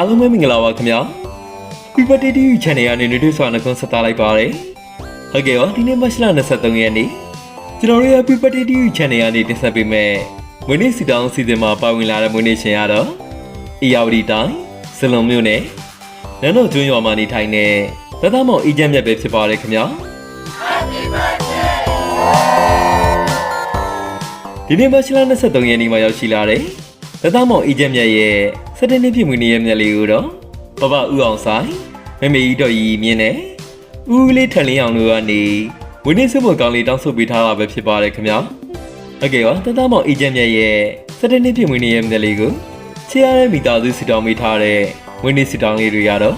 အားလုံးပဲမင်္ဂလာပါခင်ဗျာ PPT TV Channel ကနေနေတွေ့စွာနှကုန်းဆက်သလိုက်ပါတယ်ဟုတ်ကဲ့ပါဒီနေ့မတ်လ23ရက်နေ့ကျွန်တော်တို့ရဲ့ PPT TV Channel ကနေတင်ဆက်ပေးမယ့်မွေးနေ့စီတောင်းစီစဉ်မှာပါဝင်လာတဲ့မွေးနေ့ရှင်ကတော့အေယာဝတီတိုင်းစလုံမြို့နယ်နန်းတော်ကျွန်းရွာမှာနေထိုင်တဲ့သဒ္ဒမောင်အေဂျင့်မြတ်ပဲဖြစ်ပါတယ်ခင်ဗျာဒီနေ့မတ်လ23ရက်နေ့မှာရောက်ရှိလာတဲ့ သဒ္ဒမောင်အေဂျင့်မြတ်ရဲ့17နှစ်ပြည့်မွေးနေ့ရဲ့မြတ်လေးကိုတော့ဘဘဦးအောင်ဆိုင်မမေကြီးတော်ကြီးမြင်းနဲ့ဦးဦးလေးထန်လင်းအောင်တို့ကနေမွေးနေ့ဆုမကောင်းလေးတောင်းဆိုပေးထားတာပဲဖြစ်ပါတယ်ခင်ဗျာဟုတ်ကဲ့ပါသဒ္ဒမောင်အေဂျင့်မြတ်ရဲ့17နှစ်ပြည့်မွေးနေ့ရဲ့မြတ်လေးကိုချေရတဲ့မိသားစုစီတောင်းမိထားတဲ့မွေးနေ့စီတောင်းလေးတွေရတော့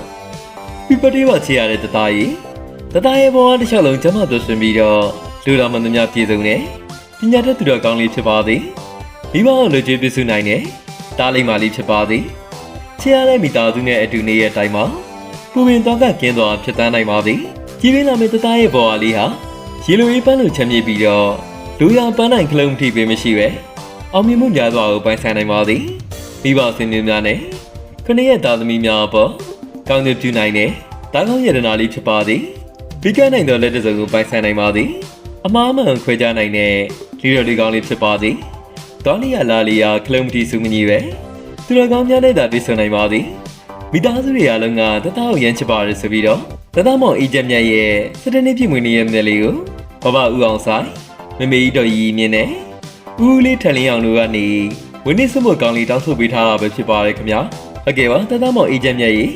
ပြပတိပါချေရတဲ့တသားကြီးတသားရဲ့ဘဝတစ်လျှောက်လုံးကျမတို့ရှင်ပြီးတော့လူတော်မင်းများပြည်စုံနေပညာတတ်သူတော်ကောင်းလေးဖြစ်ပါသည် မိဘကိုလူကြီးပြစုနိုင်တဲ့တားလိမ္မာလေးဖြစ်ပါသည်ချေရတဲ့မိသားစုနဲ့အတူနေရဲ့အတိုင်းမှာပူပင်တော့ကကင်းစွာဖြစ်တန်းနိုင်ပါသည်ကြည်ပင်လာမယ့်တသားရဲ့ဘဝလေးဟာရေလိုရေးပန်းလိုချမ်းမြေ့ပြီးတော့လူရပန်းနိုင်ခလုံးထိပ်ပင်မရှိပဲအောင်မြင်မှုများစွာကိုပိုင်ဆိုင်နိုင်ပါသည်မိဘဆင်းရဲများနဲ့ခဏရဲ့သားသမီးများအပေါ်ကောင်းကျိုးပြုနိုင်တဲ့တာကောင်းယတနာလေးဖြစ်ပါသည်ပြီးကနိုင်သောလက်တစုံကိုပိုင်ဆိုင်နိုင်ပါသည်အမားမှန်ခွဲခြားနိုင်တဲ့လီတော်လေးကောင်းလေးဖြစ်ပါသည် တောလီယာလာလီယာကလုံးမတီစုမကြီးပဲသူတော်ကောင်းများနဲ့သာပြည့်စုံနိုင်ပါသည်မိသားစုတွေအားလုံးကတသားကိုရမ်းချပါရဆိုပြီးတော့တသားမောင်အေးချက်မြတ်ရဲ့စတနေ့ပြည့်မွေးနေ့ရဲ့မြတ်လေးကိုဘဘဦးအောင်ဆိုင်မမေကြီးတော်ကြီးမြင်းနဲ့ဦးလေးထန်လင်းအောင်တို့ကနေဝင်းနေစမို့ကောင်းလေးတောင်းဆိုပေးထားတာပဲဖြစ်ပါတယ်ခင်ဗျာဟုတ်ကဲ့ပါတသားမောင်အေးချက်မြတ်ရဲ့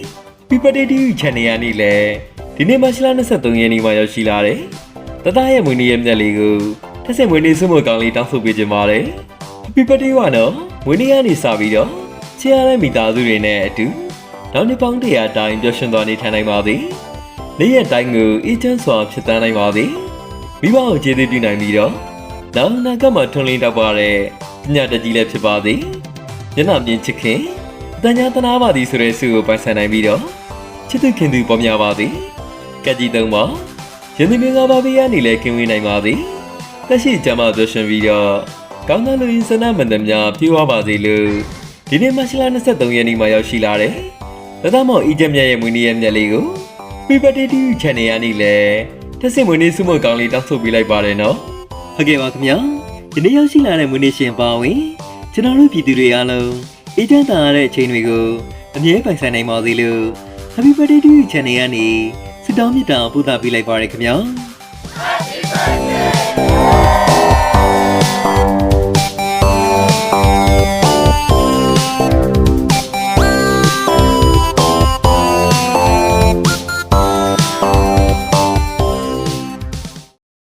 PPT TV Channel ရနေလေဒီနေ့မှရှလာ23ရက်နေ့မှာရောက်ရှိလာတယ်။တသားရဲ့မွေးနေ့ရဲ့မြတ်လေးကိုတစ်စက်မွေးနေ့စုမကောင်းလေးတောင်းဆိုပေးခြင်းပါတယ်။ PPT ကနော်မွေးနေ့ကနေစပြီးတော့ချီရတဲ့မိသားစုတွေနဲ့အတူနောက်နှစ်ပေါင်းတရာတိုင်းပျော်ရွှင်သွားနေထိုင်နိုင်ပါသည်။နေ့ရက်တိုင်းကိုအေးချမ်းစွာဖြစ်တန်းနိုင်ပါသည်။မိဘကိုကျေးဇူးပြုနိုင်ပြီးတော့နောက်နာကမှထွန်းလင်းတောက်ပါတဲ့ပညာတတ်ကြီးလည်းဖြစ်ပါသည်။ညနာမြင်ချစ်ခင်တန်ညာတနာပါသည်ဆိုတဲ့ဆုကိုပိုင်ဆိုင်နိုင်ပြီးတော့ချစ်သူခင်သူပေါ်များပါသည်ကက်ကြီးသုံးပါယနေ့မင်္ဂလာပါဘေးကနေလည်းခင်ဝေးနိုင်ပါသည်တက်ရှိကြမှာပြောရှင်ပြီးတော့ ကောင်းတဲ့လူရင်းစနမန္တများပြေဝပါစေလို့ဒီနေ့မတ်လ23ရက်နေ့မှာရောက်ရှိလာတယ်သဒ္ဒမောင်အီဂျက်မြတ်ရဲ့မွေးနေ့ရဲ့မြတ်လေးကို PPT TV Channel ရနေလေတက်စစ်မွေးနေ့စုမကောင်းလေးတောက်ဆိုပေးလိုက်ပါတယ်နော်ဟုတ်ကဲ့ပါခင်ဗျာဒီနေ့ရောက်ရှိလာတဲ့မွေးနေ့ရှင်ပါဝင်ကျွန်တော်တို့ပြည်သူတွေအားလုံးအေဂျင့်တာရတဲ့အချိန်တွေကိုအမြဲပိုင်ဆိုင်နိုင်ပါစေလို့ Happy Birthday to you Channel ကနေစတောင်းမြတ်တာပို့တာပေးလိုက်ပါရခင်ဗျာ